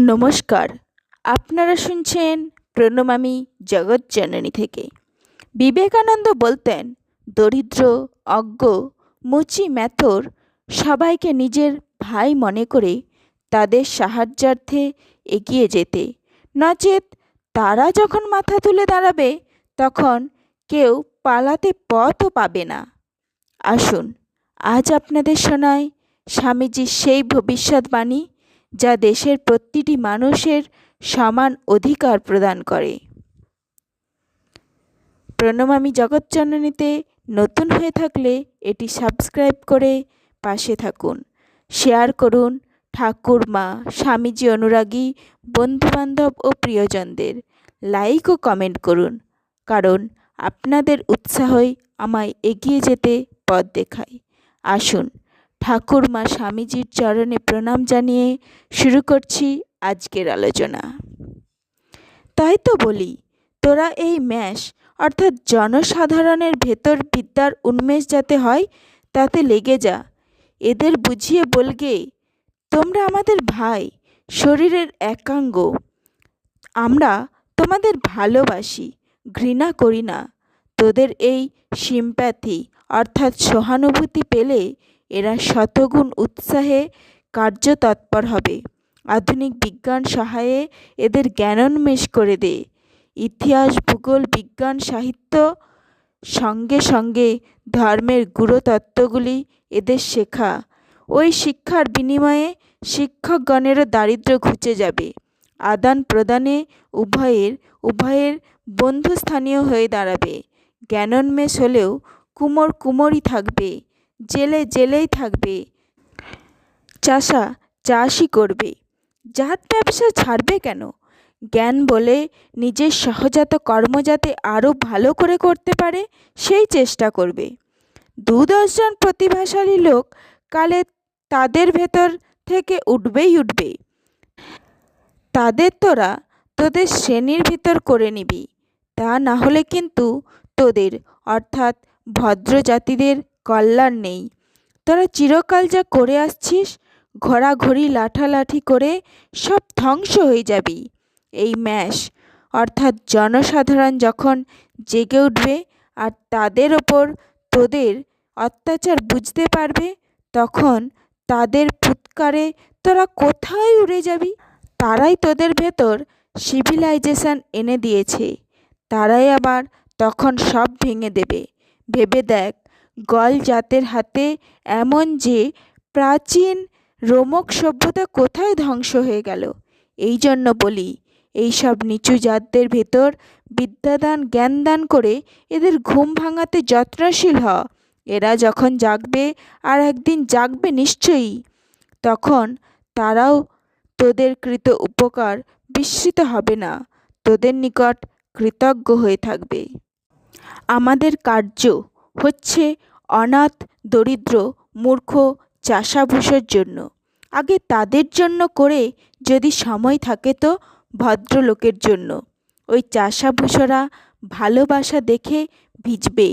নমস্কার। আপনারা শুনছেন প্রণমামি জগৎ জগৎজননী থেকে। বিবেকানন্দ বলতেন, দরিদ্র, অজ্ঞ, মুচি ম্যাথর সবাইকে নিজের ভাই মনে করে তাদের সাহায্যার্থে এগিয়ে যেতে। নচেত তারা যখন মাথা তুলে দাঁড়াবে, তখন কেউ পালাতে পথও পাবে না। আসুন, আজ আপনাদের শোনায় স্বামীজির সেই ভবিষ্যৎবাণী যা দেশের প্রতিটি মানুষের সমান অধিকার প্রদান করে। প্রণমামী জগৎজননীতে নতুন হয়ে থাকলে এটি সাবস্ক্রাইব করে পাশে থাকুন। শেয়ার করুন ঠাকুর, মা, স্বামীজি, অনুরাগী, বন্ধুবান্ধব ও প্রিয়জনদের। লাইক ও কমেন্ট করুন, কারণ আপনাদের উৎসাহই আমায় এগিয়ে যেতে পথ দেখায়। আসুন ঠাকুর মা স্বামীজির চরণে প্রণাম জানিয়ে শুরু করছি আজকের আলোচনা। তাই তো বলি, তোরা এই ম্যাশ, অর্থাৎ জনসাধারণের ভেতর বিদ্যার উন্মেষ যাতে হয়, তাতে লেগে যা। এদের বুঝিয়ে বলগে, তোমরা আমাদের ভাই, শরীরের একাঙ্গ। আমরা তোমাদের ভালোবাসি, ঘৃণা করি না। তোদের এই সিম্প্যাথি, অর্থাৎ সহানুভূতি পেলে এরা শতগুণ উৎসাহে কার্যতৎপর হবে। আধুনিক বিজ্ঞান সহায়ে এদের জ্ঞানোন্মেষ করে দে। ইতিহাস, ভূগোল, বিজ্ঞান, সাহিত্য সঙ্গে সঙ্গে ধর্মের গুরুতত্ত্বগুলি এদের শেখা। ওই শিক্ষার বিনিময়ে শিক্ষকগণেরও দারিদ্র্য ঘুচে যাবে। আদান প্রদানে উভয়ের উভয়ের বন্ধুস্থানীয় হয়ে দাঁড়াবে। জ্ঞানোন্মেষ হলেও কুমোর কুমোরই থাকবে। জেলে জেলেই থাকবে। চাষা চাষই করবে। জাত ব্যবসা ছাড়বে কেন? জ্ঞান বলে নিজের সহজাত কর্ম যাতে আরও ভালো করে করতে পারে, সেই চেষ্টা করবে। দু দশজন প্রতিভাশালী লোক কালে তাদের ভেতর থেকে উঠবেই উঠবে। তাদের তোরা তোদের শ্রেণির ভিতর করে নিবি। তা না হলে কিন্তু তোদের, অর্থাৎ ভদ্র জাতিদের কল্যাণ নেই। তোরা চিরকাল যা করে আসছিস, ঘোরাঘুরি লাঠালাঠি করে সব ধ্বংস হয়ে যাবি। এই ম্যাশ, অর্থাৎ জনসাধারণ যখন জেগে উঠবে আর তাদের ওপর তোদের অত্যাচার বুঝতে পারবে, তখন তাদের ফুৎকারে তোরা কোথায় উড়ে যাবি? তারাই তোদের ভেতর সিভিলাইজেশন এনে দিয়েছে। তারাই আবার তখন সব ভেঙে দেবে। ভেবে দেখ গল জাতের হাতে এমন যে প্রাচীন রোমক সভ্যতা কোথায় ধ্বংস হয়ে গেল? এই জন্য বলি, এইসব নিচু জাতদের ভেতর বিদ্যাদান জ্ঞানদান করে এদের ঘুম ভাঙাতে যত্নশীল হ। এরা যখন জাগবে, আর একদিন জাগবে নিশ্চয়ই। তখন তারাও তোদের কৃত উপকার বিস্মৃত হবে না। তোদের নিকট কৃতজ্ঞ হয়ে থাকবে। আমাদের কার্য হচ্ছে অনাথ, দরিদ্র, মূর্খ, চাষাভুষোর জন্য। আগে তাদের জন্য করে যদি সময় থাকে তো ভদ্রলোকের জন্য। ওই চাষাভুষোরা ভালোবাসা দেখে ভিজবে।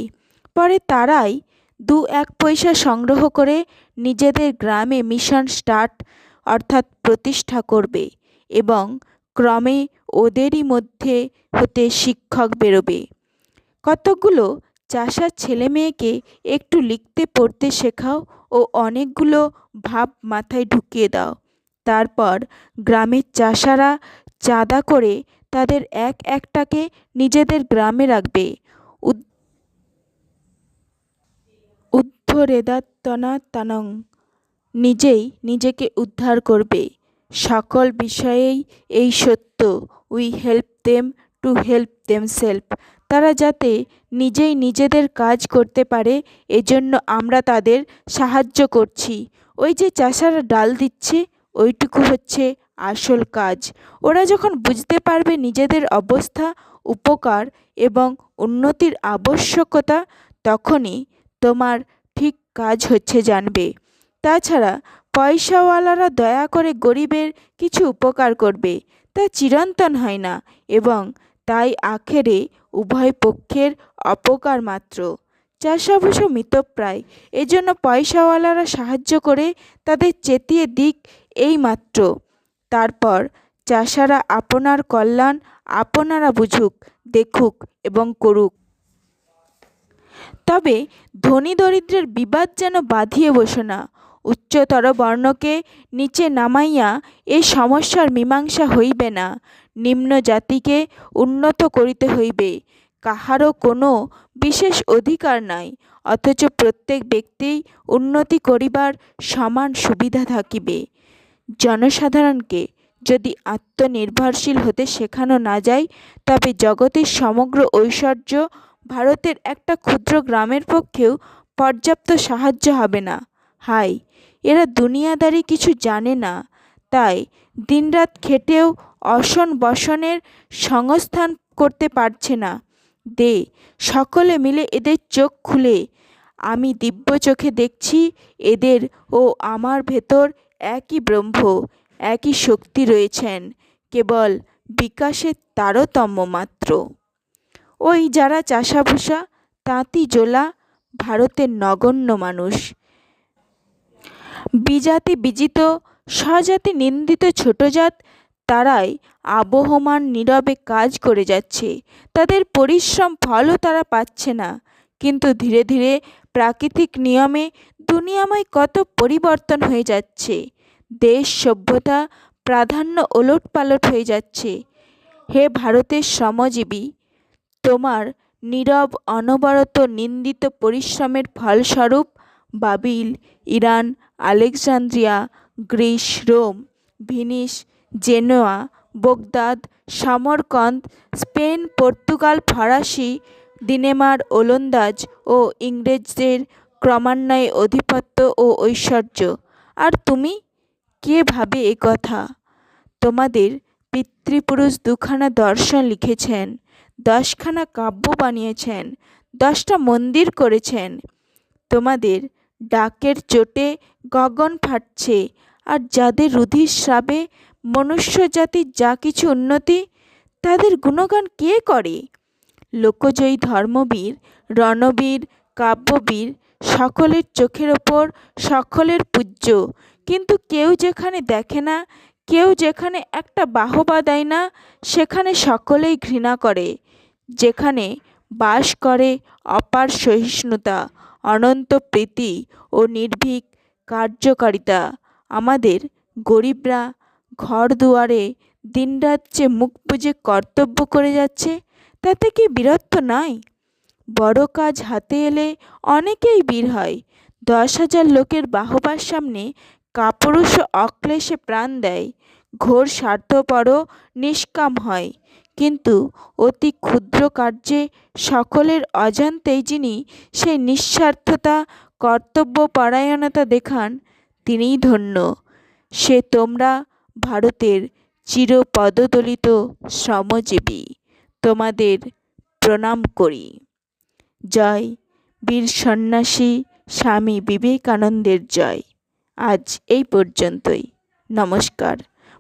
পরে তারাই দু এক পয়সা সংগ্রহ করে নিজেদের গ্রামে মিশন স্টার্ট অর্থাৎ প্রতিষ্ঠা করবে এবং ক্রমে ওদেরই মধ্যে হতে শিক্ষক বেরোবে। কতকগুলো চাষার ছেলে মেয়েকে একটু লিখতে, পড়তে শেখাও ও অনেকগুলো ভাব মাথায় ঢুকিয়ে দাও। তারপর গ্রামের চাষারা চাঁদা করে তাদের এক একটাকে নিজেদের গ্রামে রাখবে। উদ্ধরেদাত্তনাত্তানং নিজেই নিজেকে উদ্ধার করবে। সকল বিষয়েই এই সত্য। We help them to help themselves. তারা যাতে নিজেই নিজেদের কাজ করতে পারে, এজন্য আমরা তাদের সাহায্য করছি। ওই যে চাষারা ডাল দিচ্ছে, ওইটুকু হচ্ছে আসল কাজ। ওরা যখন বুঝতে পারবে নিজেদের অবস্থা, উপকার এবং উন্নতির আবশ্যকতা, তখনই তোমার ঠিক কাজ হচ্ছে জানবে। তাছাড়া পয়সাওয়ালারা দয়া করে গরিবের কিছু উপকার করবে, তা চিরন্তন হয় না এবং তাই আখেরে উভয় পক্ষের অপকার মাত্র। চাষাভুষো মৃতপ্রায়। এজন্য পয়সাওয়ালারা সাহায্য করে তাদের চেতিয়ে দিক এই মাত্র। তারপর চাষারা আপনার কল্যাণ আপনারা বুঝুক, দেখুক এবং করুক। তবে ধনী দরিদ্রের বিবাদ যেন বাঁধিয়ে বসো না। উচ্চতর বর্ণকে নিচে নামাইয়া এ সমস্যার মীমাংসা হইবে না। নিম্ন জাতিকে উন্নত করিতে হইবে। কাহারও কোনো বিশেষ অধিকার নাই, অথচ প্রত্যেক ব্যক্তিই উন্নতি করিবার সমান সুবিধা থাকিবে। জনসাধারণকে যদি আত্মনির্ভরশীল হতে শেখানো না যায়, তবে জগতের সমগ্র ঐশ্বর্য ভারতের একটা ক্ষুদ্র গ্রামের পক্ষেও পর্যাপ্ত সাহায্য হবে না। হায়, এরা দুনিয়াদারি কিছু জানে না। তাই দিনরাত খেটেও অসন বসনের সংস্থান করতে পারছে না। দে, সকলে মিলে এদের চোখ খুলে। আমি দিব্য চোখে দেখছি এদের ও আমার ভেতর একই ব্রহ্ম, একই শক্তি রয়েছেন, কেবল বিকাশের তারতম্য মাত্র। ওই যারা চাষাভুষা, তাঁতি জোলা, ভারতের নগণ্য মানুষ বিজাতি বিজিত, স্বজাতি নিন্দিত ছোটজাত তারাই আবহমান নীরবে কাজ করে যাচ্ছে। তাদের পরিশ্রম ফলও তারা পাচ্ছে না। কিন্তু ধীরে ধীরে প্রাকৃতিক নিয়মে দুনিয়াময় কত পরিবর্তন হয়ে যাচ্ছে। দেশ সভ্যতা প্রাধান্য ওলট পালট হয়ে যাচ্ছে। হে ভারতের শ্রমজীবী, তোমার নীরব, অনবরত, নিন্দিত পরিশ্রমের ফলস্বরূপ বাবিল, Iran Alexandria, Greece, Rome, Venice, Genoa, Baghdad, Samarkand, Spain, Portugal, ফরাসি দিনেমার ওলন্দাজ ও ইংরেজদের ক্রমান্বয়ে আধিপত্য ও ঐশ্বর্য। আর তুমি? কে ভাবে এ কথা? তোমাদের পিতৃপুরুষ দুখানা দর্শন লিখেছেন, দশখানা কাব্য বানিয়েছেন, দশটা মন্দির করেছেন। তোমাদের ডাকের চোটে গগন ফাটছে। আর যাদের রুধির স্রাবে মনুষ্যজাতির যা কিছু উন্নতি, তাদের গুণগান কে করে? লোকজয়ী ধর্মবীর, রণবীর, কাব্যবীর সকলের চোখের ওপর সকলের পূজ্য। কিন্তু কেউ যেখানে দেখে না, কেউ যেখানে একটা বাহবা দেয় না, সেখানে সকলেই ঘৃণা করে। যেখানে বাস করে অপার সহিষ্ণুতা, অনন্ত প্রীতি ও নির্ভীক কার্যকারিতা। আমাদের গরিবরা ঘর দুয়ারে দিনরাত যে মুখ বুজে কর্তব্য করে যাচ্ছে, তাতে কি বীরত্ব নাই? বড় কাজ হাতে এলে অনেকেই বীর হয়। দশ হাজার লোকের বাহবার সামনে কাপুরুষ অক্লেশে প্রাণ দেয়। ঘোর স্বার্থপরও নিষ্কাম হয়। কিন্তু অতি ক্ষুদ্র কার্যে সকলের অজান্তেই যিনি সেই নিঃস্বার্থতা কর্তব্যপরায়ণতা দেখান, তিনিই ধন্য। সে তোমরা ভারতের চিরপদদলিত শ্রমজীবী। তোমাদের প্রণাম করি। জয় বীর সন্ন্যাসী স্বামী বিবেকানন্দের জয়। আজ এই পর্যন্তই। নমস্কার।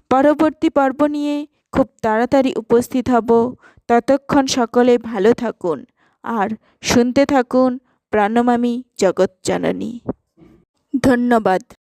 পরবর্তী পর্ব নিয়ে খুব তাড়াতাড়ি উপস্থিত হব। ততক্ষণ সকলে ভালো থাকুন আর শুনতে থাকুন প্রাণমামী জগৎজননী ধন্যবাদ।